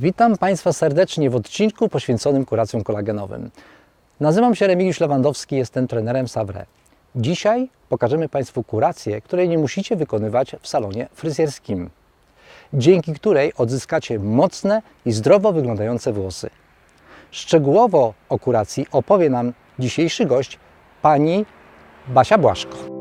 Witam Państwa serdecznie w odcinku poświęconym kuracjom kolagenowym. Nazywam się Remigiusz Lewandowski, jestem trenerem Savre. Dzisiaj pokażemy Państwu kurację, której nie musicie wykonywać w salonie fryzjerskim, dzięki której odzyskacie mocne i zdrowo wyglądające włosy. Szczegółowo o kuracji opowie nam dzisiejszy gość, pani Basia Błaszko.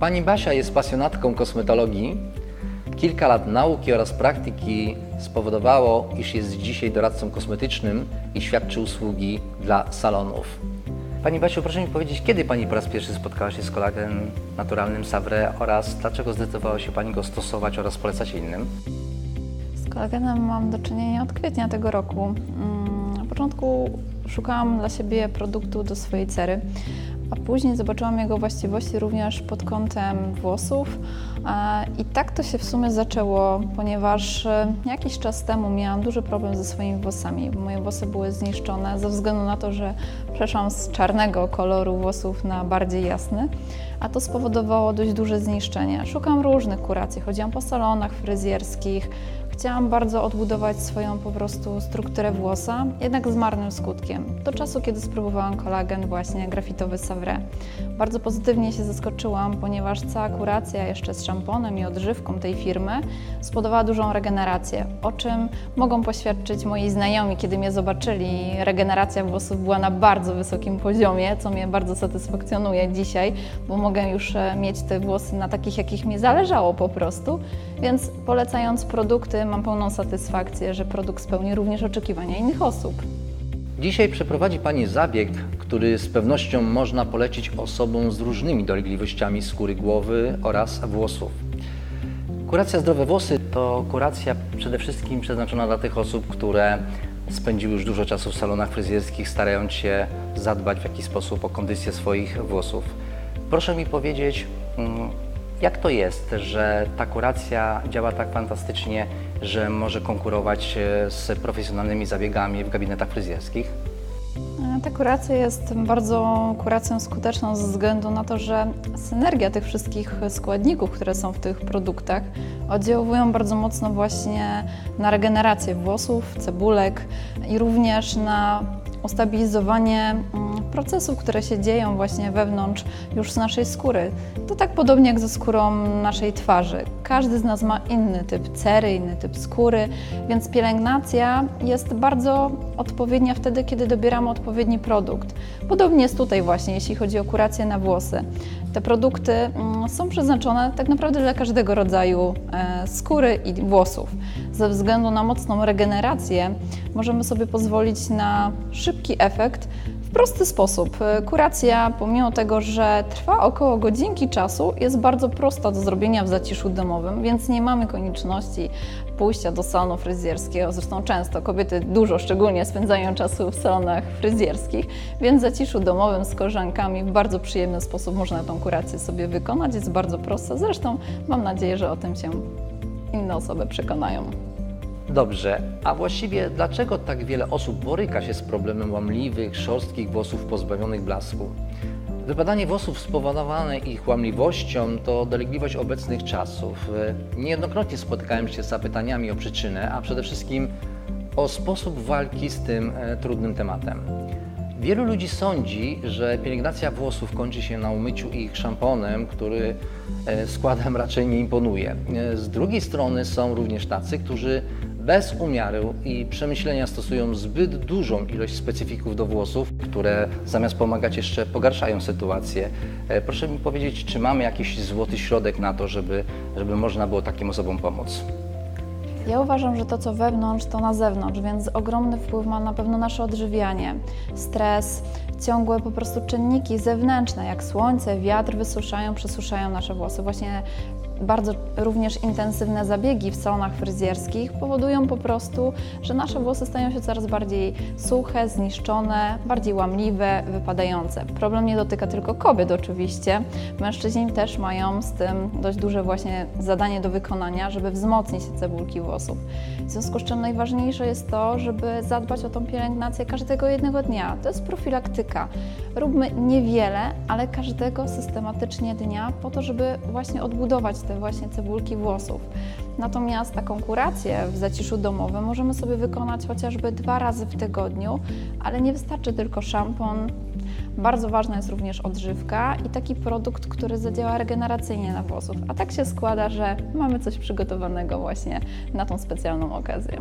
Pani Basia jest pasjonatką kosmetologii. Kilka lat nauki oraz praktyki spowodowało, iż jest dzisiaj doradcą kosmetycznym i świadczy usługi dla salonów. Pani Basiu, proszę mi powiedzieć, kiedy Pani po raz pierwszy spotkała się z kolagenem naturalnym Savre oraz dlaczego zdecydowała się Pani go stosować oraz polecać innym? Z kolagenem mam do czynienia od kwietnia tego roku. Mm, Na początku szukałam dla siebie produktu do swojej cery, a później zobaczyłam jego właściwości również pod kątem włosów. E, I tak to się w sumie zaczęło, ponieważ e, jakiś czas temu miałam duży problem ze swoimi włosami. Moje włosy były zniszczone ze względu na to, że przeszłam z czarnego koloru włosów na bardziej jasny, a to spowodowało dość duże zniszczenie. Szukam różnych kuracji, chodziłam po salonach fryzjerskich, Chciałam bardzo odbudować swoją po prostu strukturę włosa, jednak z marnym skutkiem. Do czasu, kiedy spróbowałam kolagen właśnie grafitowy Savre. Bardzo pozytywnie się zaskoczyłam, ponieważ cała kuracja jeszcze z szamponem i odżywką tej firmy spowodowała dużą regenerację, o czym mogą poświadczyć moi znajomi, kiedy mnie zobaczyli. Regeneracja włosów była na bardzo wysokim poziomie, co mnie bardzo satysfakcjonuje dzisiaj, bo mogę już e, mieć te włosy na takich, jakich mi zależało po prostu. Więc polecając produkty, mam pełną satysfakcję, że produkt spełni również oczekiwania innych osób. Dzisiaj przeprowadzi Pani zabieg, który z pewnością można polecić osobom z różnymi dolegliwościami skóry głowy oraz włosów. Kuracja Zdrowe Włosy to kuracja przede wszystkim przeznaczona dla tych osób, które spędziły już dużo czasu w salonach fryzjerskich, starając się zadbać w jakiś sposób o kondycję swoich włosów. Proszę mi powiedzieć, mm, jak to jest, że ta kuracja działa tak fantastycznie, że może konkurować e, z profesjonalnymi zabiegami w gabinetach fryzjerskich? E, Ta kuracja jest bardzo kuracją skuteczną ze względu na to, że synergia tych wszystkich składników, które są w tych produktach, oddziałują bardzo mocno właśnie na regenerację włosów, cebulek i również na ustabilizowanie mm, procesów, które się dzieją właśnie wewnątrz już z naszej skóry. To tak podobnie jak ze skórą naszej twarzy. Każdy z nas ma inny typ cery, inny typ skóry, więc pielęgnacja jest bardzo odpowiednia wtedy, kiedy dobieramy odpowiedni produkt. Podobnie jest tutaj właśnie, jeśli chodzi o kurację na włosy. Te produkty mm, są przeznaczone tak naprawdę dla każdego rodzaju e, skóry i włosów. Ze względu na mocną regenerację możemy sobie pozwolić na szybki efekt w prosty sposób. E, Kuracja, pomimo tego, że trwa około godzinki czasu, jest bardzo prosta do zrobienia w zaciszu domowym, więc nie mamy konieczności pójścia do salonu fryzjerskiego. Zresztą często kobiety dużo szczególnie spędzają czasu w salonach fryzjerskich, więc w zaciszu domowym z koleżankami w bardzo przyjemny sposób można tą kurację sobie wykonać. Jest bardzo prosta. Zresztą mam nadzieję, że o tym się inne osoby przekonają. Dobrze, a właściwie dlaczego tak wiele osób boryka się z problemem łamliwych, szorstkich włosów pozbawionych blasku? Wypadanie włosów spowodowane ich łamliwością to dolegliwość obecnych czasów. Niejednokrotnie spotykałem się z zapytaniami o przyczynę, a przede wszystkim o sposób walki z tym e, trudnym tematem. Wielu ludzi sądzi, że pielęgnacja włosów kończy się na umyciu ich szamponem, który e, składem raczej nie imponuje. E, Z drugiej strony są również tacy, którzy bez umiaru i przemyślenia stosują zbyt dużą ilość specyfików do włosów, które zamiast pomagać jeszcze pogarszają sytuację. E, Proszę mi powiedzieć, czy mamy jakiś złoty środek na to, żeby, żeby można było takim osobom pomóc? Ja uważam, że to co wewnątrz, to na zewnątrz, więc ogromny wpływ ma na pewno nasze odżywianie, stres, ciągłe po prostu czynniki zewnętrzne, jak słońce, wiatr wysuszają, przesuszają nasze włosy. Właśnie bardzo również intensywne zabiegi w salonach fryzjerskich powodują po prostu, że nasze włosy stają się coraz bardziej suche, zniszczone, bardziej łamliwe, wypadające. Problem nie dotyka tylko kobiet oczywiście. Mężczyźni też mają z tym dość duże właśnie zadanie do wykonania, żeby wzmocnić cebulki włosów. W związku z czym najważniejsze jest to, żeby zadbać o tą pielęgnację każdego jednego dnia. To jest profilaktyka. Róbmy niewiele, ale każdego systematycznie dnia po to, żeby właśnie odbudować te właśnie cebulki włosów. Natomiast taką kurację w zaciszu domowym możemy sobie wykonać chociażby dwa razy w tygodniu, ale nie wystarczy tylko szampon. Bardzo ważna jest również odżywka i taki produkt, który zadziała regeneracyjnie na włosów. A tak się składa, że mamy coś przygotowanego właśnie na tą specjalną okazję.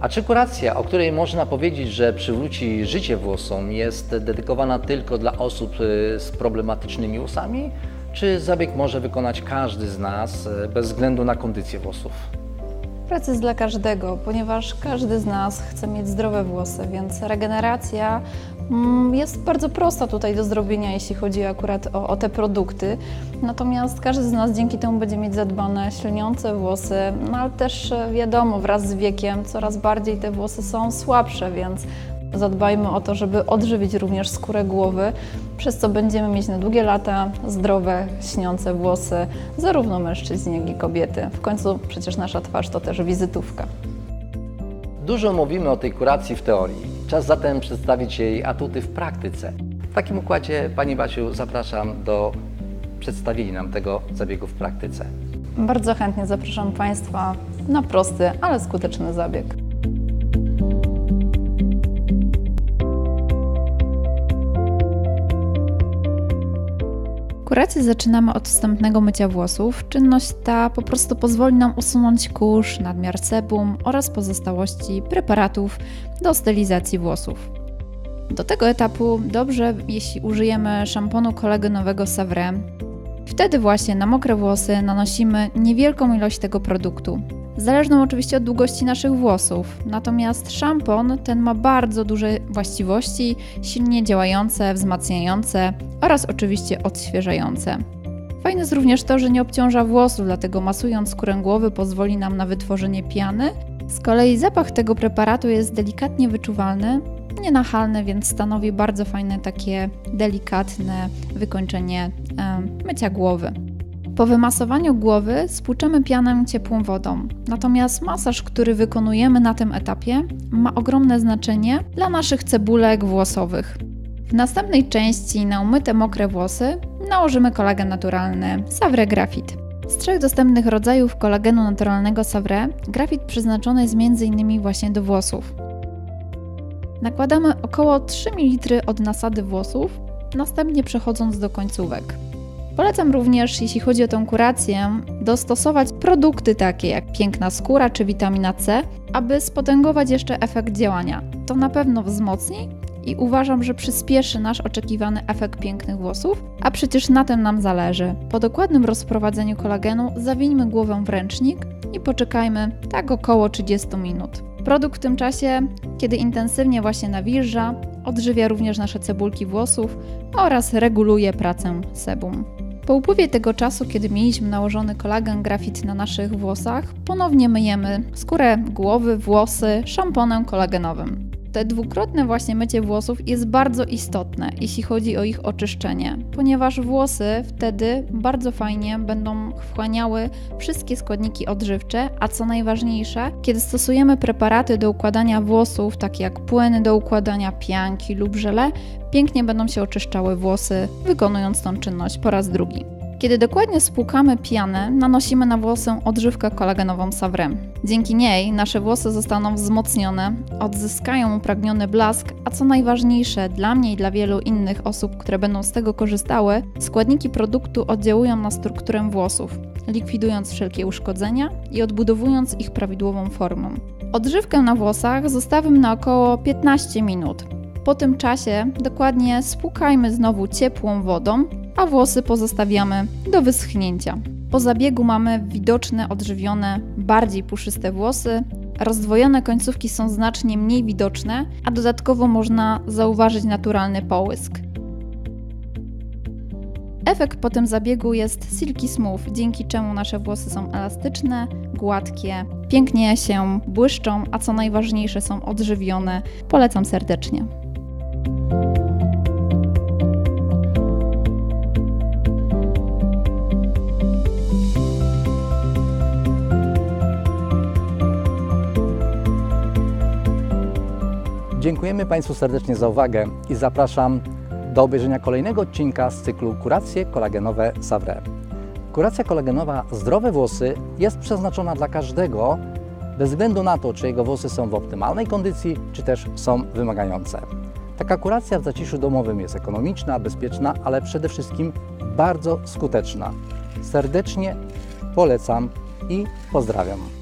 A czy kuracja, o której można powiedzieć, że przywróci życie włosom, jest dedykowana tylko dla osób y, z problematycznymi włosami? Czy zabieg może wykonać każdy z nas y, bez względu na kondycję włosów? Praca jest dla każdego, ponieważ każdy z nas chce mieć zdrowe włosy, więc regeneracja mm, jest bardzo prosta tutaj do zrobienia, jeśli chodzi akurat o, o te produkty. Natomiast każdy z nas dzięki temu będzie mieć zadbane, śliniące włosy, no ale też e, wiadomo, wraz z wiekiem coraz bardziej te włosy są słabsze, więc zadbajmy o to, żeby odżywić również skórę głowy, przez co będziemy mieć na długie lata zdrowe, śniące włosy, zarówno mężczyźni, jak i kobiety. W końcu przecież nasza twarz to też wizytówka. Dużo mówimy o tej kuracji w teorii. Czas zatem przedstawić jej atuty w praktyce. W takim układzie, Pani Basiu, zapraszam do przedstawienia nam tego zabiegu w praktyce. Bardzo chętnie zapraszam Państwa na prosty, ale skuteczny zabieg. Kurację zaczynamy od wstępnego mycia włosów. Czynność ta po prostu pozwoli nam usunąć kurz, nadmiar sebum oraz pozostałości preparatów do stylizacji włosów. Do tego etapu dobrze, jeśli użyjemy szamponu kolagenowego Savre. Wtedy właśnie na mokre włosy nanosimy niewielką ilość tego produktu. Zależną oczywiście od długości naszych włosów. Natomiast szampon ten ma bardzo duże właściwości, silnie działające, wzmacniające oraz oczywiście odświeżające. Fajne jest również to, że nie obciąża włosów, dlatego masując skórę głowy pozwoli nam na wytworzenie piany. Z kolei zapach tego preparatu jest delikatnie wyczuwalny, nienachalny, więc stanowi bardzo fajne takie delikatne wykończenie mycia głowy. Po wymasowaniu głowy spłuczemy pianę ciepłą wodą. Natomiast masaż, który wykonujemy na tym etapie, ma ogromne znaczenie dla naszych cebulek włosowych. W następnej części na umyte mokre włosy nałożymy kolagen naturalny Savre Graphite. Z trzech dostępnych rodzajów kolagenu naturalnego Savre, grafit przeznaczony jest m.in. właśnie do włosów. Nakładamy około 3 ml od nasady włosów, następnie przechodząc do końcówek. Polecam również, jeśli chodzi o tą kurację, dostosować produkty takie jak piękna skóra czy witamina C, aby spotęgować jeszcze efekt działania. To na pewno wzmocni i uważam, że przyspieszy nasz oczekiwany efekt pięknych włosów, a przecież na tym nam zależy. Po dokładnym rozprowadzeniu kolagenu zawieńmy głowę w ręcznik i poczekajmy tak około 30 minut. Produkt w tym czasie, kiedy intensywnie właśnie nawilża, odżywia również nasze cebulki włosów oraz reguluje pracę sebum. Po upływie tego czasu, kiedy mieliśmy nałożony kolagen grafit na naszych włosach, ponownie myjemy skórę głowy, włosy szamponem kolagenowym. Te dwukrotne właśnie mycie włosów jest bardzo istotne, jeśli chodzi o ich oczyszczenie, ponieważ włosy wtedy bardzo fajnie będą wchłaniały wszystkie składniki odżywcze, a co najważniejsze, kiedy stosujemy preparaty do układania włosów, takie jak płyny do układania pianki lub żele, pięknie będą się oczyszczały włosy, wykonując tą czynność po raz drugi. Kiedy dokładnie spłukamy pianę, nanosimy na włosy odżywkę kolagenową Savre. Dzięki niej nasze włosy zostaną wzmocnione, odzyskają upragniony blask, a co najważniejsze dla mnie i dla wielu innych osób, które będą z tego korzystały, składniki produktu oddziałują na strukturę włosów, likwidując wszelkie uszkodzenia i odbudowując ich prawidłową formę. Odżywkę na włosach zostawimy na około 15 minut. Po tym czasie dokładnie spłukajmy znowu ciepłą wodą, a włosy pozostawiamy do wyschnięcia. Po zabiegu mamy widoczne, odżywione, bardziej puszyste włosy. Rozdwojone końcówki są znacznie mniej widoczne, a dodatkowo można zauważyć naturalny połysk. Efekt po tym zabiegu jest silky smooth, dzięki czemu nasze włosy są elastyczne, gładkie, pięknie się błyszczą, a co najważniejsze są odżywione. Polecam serdecznie. Dziękujemy Państwu serdecznie za uwagę i zapraszam do obejrzenia kolejnego odcinka z cyklu Kuracje kolagenowe Savre. Kuracja kolagenowa Zdrowe włosy jest przeznaczona dla każdego, bez względu na to, czy jego włosy są w optymalnej kondycji, czy też są wymagające. Taka kuracja w zaciszu domowym jest ekonomiczna, bezpieczna, ale przede wszystkim bardzo skuteczna. Serdecznie polecam i pozdrawiam.